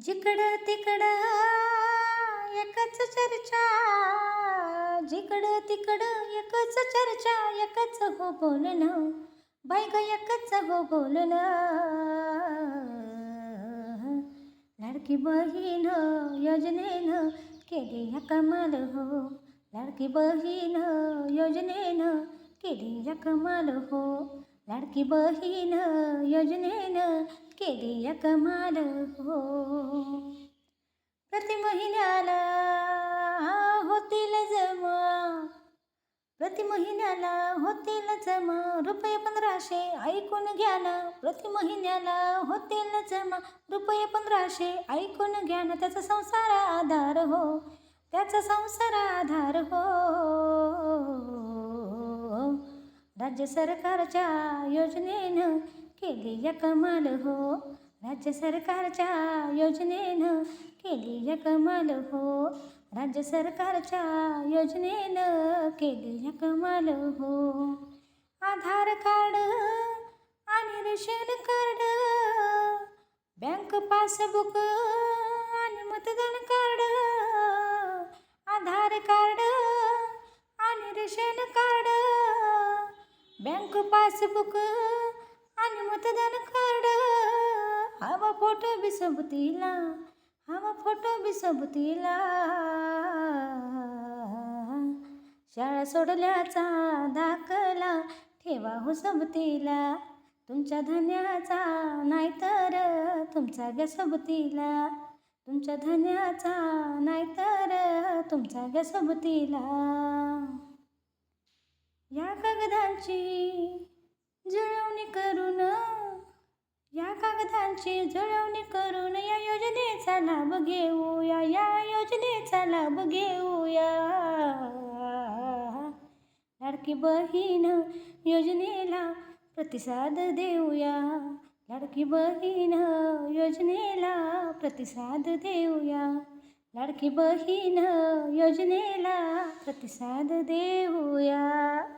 जिकडं तिकडं एकच चर्चा. जिकडं तिकडं एकच चर्चा एकच हो बोलणं. बाई एकच हो बोलणं. लाडकी बहीण योजनेनं केली या कमाल हो. लाडकी बहीण योजनेनं केली या कमाल हो. लाडकी बहीण योजनेनं केली या कमाल हो. प्रति महिन्याला होतील जमा. प्रति महिन्याला होतील जमा. रुपये पंधराशे ऐकून घ्या ना. प्रति महिन्याला होतील जमा. रुपये पंधराशे ऐकून घ्या ना. त्याचा संसार आधार हो. त्याचा संसार आधार हो. राज्य सरकारच्या योजनेनं केली या कमाल हो. राज्य सरकारच्या योजनेनं केली या कमाल हो. राज्य सरकारच्या योजनेनं केली या कमाल हो. आधार कार्ड आणि रेशन कार्ड बँक पासबुक आणि मतदान कार्ड आधार कार्ड आणि रेशन कार्ड बँक पासबुक आणि मतदान कार्ड. हवा फोटो बी सोबतीला हवा फोटो बी शाळा सोडल्याचा दाखला ठेवा हो सबतीला. तुमच्या धन्याचा नाहीतर तुमचा ग तुमच्या धन्याचा नाहीतर तुमचा ग या कागदांची जुळवणी करून पंतप्रधानची जुळवणी करून या योजनेचा लाभ घेऊया या योजनेचा लाभ घेऊया. लाडकी बहीण योजनेला प्रतिसाद देऊया. लाडकी बहीण योजनेला प्रतिसाद देऊया. लाडकी बहीण योजनेला प्रतिसाद देऊया.